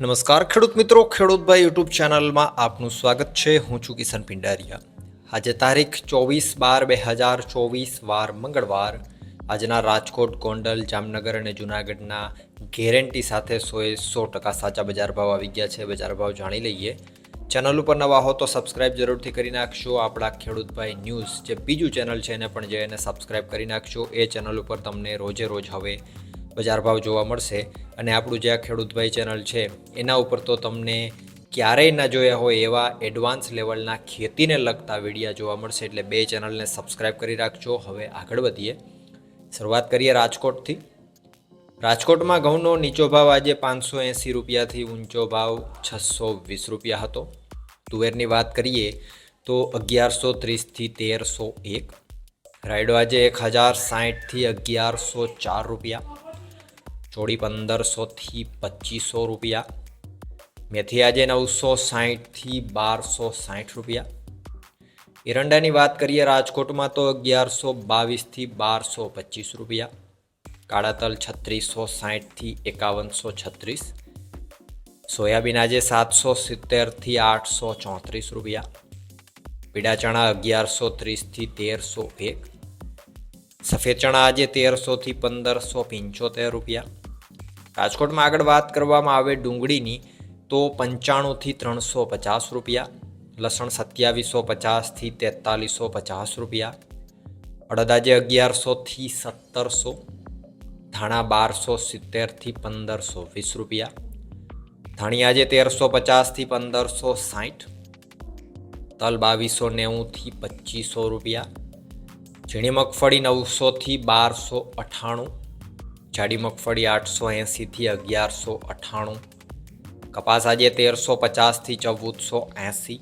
નમસ્કાર, ખેડૂત મિત્રો. ખેડૂતભાઈ યુટ્યુબ ચેનલમાં આપનું સ્વાગત છે. હું છું કિશન પિંડારિયા. આજે તારીખ ચોવીસ બાર બે હજાર ચોવીસ, વાર મંગળવાર. આજના રાજકોટ, ગોંડલ, જામનગર અને જૂનાગઢના ગેરંટી સાથે સોએ સો ટકા સાચા બજાર ભાવ આવી ગયા છે. બજાર ભાવ જાણી લઈએ. ચેનલ ઉપર નવા હો તો સબસ્ક્રાઇબ જરૂરથી કરી નાખશો આપણા ખેડૂતભાઈ ન્યૂઝ જે બીજું ચેનલ છે એને પણ જે એને સબસ્ક્રાઇબ કરી નાખશો એ ચેનલ ઉપર તમને રોજે રોજ હવે બજાર ભાવ જોવા મળશે અને આપણું જે આ ખેડૂતભાઈ ચેનલ છે, એના ઉપર તો તમને ક્યારેય ના જોયા હોય એવા એડવાન્સ લેવલના ખેતીને લગતા વિડીયા જોવા મળશે, એટલે બે ચેનલને સબસ્ક્રાઈબ કરી રાખજો. હવે આગળ વધીએ. શરૂઆત કરીએ રાજકોટથી. રાજકોટમાં ઘઉંનો નીચો ભાવ આજે પાંચસો એંસી રૂપિયાથી ઊંચો ભાવ છસો વીસ રૂપિયા હતો. તુવેરની વાત કરીએ તો અગિયારસો ત્રીસથી તેરસો એક. રાયડો આજે એક હજાર સાહીઠથી અગિયારસો ચાર રૂપિયા. ચોડી પંદરસોથી પચીસો રૂપિયા. મેથી આજે નવસો સાહીઠથી બારસો સાહીઠ રૂપિયા. એરંડાની વાત કરીએ, રાજકોટમાં તો અગિયારસો બાવીસથી બારસો પચીસ રૂપિયા. કાળા તલ છત્રીસો સાહીઠથી એકાવનસો છત્રીસ. સોયાબીન આજે સાતસો સિત્તેરથી આઠસો ચોત્રીસ રૂપિયા. પીડા ચણા અગિયારસો ત્રીસથી તેરસો એક. સફેદ ચણા આજે તેરસોથી પંદરસો પંચોતેર રૂપિયા. રાજકોટમાં આગળ વાત કરવામાં આવે ડુંગળીની, તો પંચાણુંથી ત્રણસો પચાસ રૂપિયા, લસણ સત્યાવીસો પચાસથી તેતાલીસો પચાસ રૂપિયા, અડદાજે અગિયારસોથી સત્તરસો, ધાણા બારસો સિત્તેરથી પંદરસો વીસ રૂપિયા, ધાણિયાજે તેરસો પચાસથી પંદરસો સાઠ, તલ બાવીસો નેવુંથી પચીસો રૂપિયા, ઝીણી મગફળી નવસોથી બારસો અઠ્ઠાણું જાડી મગફળી આઠસો એંસીથી અગિયારસો અઠ્ઠાણું કપાસ આજે તેરસો પચાસથી ચૌદસો એંસી.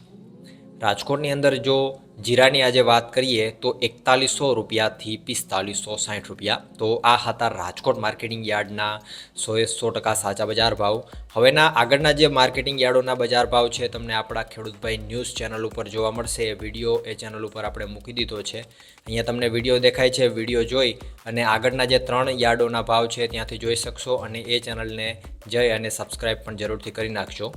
રાજકોટની અંદર જો જીરાની આજે વાત કરીએ તો એકતાલીસો રૂપિયાથી પિસ્તાલીસો સાઠ રૂપિયા. તો આ હતા રાજકોટ માર્કેટિંગ યાર્ડના સોએ સો ટકા સાચા બજાર ભાવ. હવેના આગળના જે માર્કેટિંગ યાર્ડોના બજાર ભાવ છે, તમને આપણા ખેડૂતભાઈ ન્યૂઝ ચેનલ ઉપર જોવા મળશે. એ વીડિયો એ ચેનલ ઉપર આપણે મૂકી દીધો છે. અહીંયા તમને વીડિયો દેખાય છે, વીડિયો જોઈ અને આગળના જે ત્રણ યાર્ડોના ભાવ છે, ત્યાંથી જોઈ શકશો અને એ ચેનલને જઈ અને સબસ્ક્રાઈબ પણ જરૂરથી કરી નાખજો.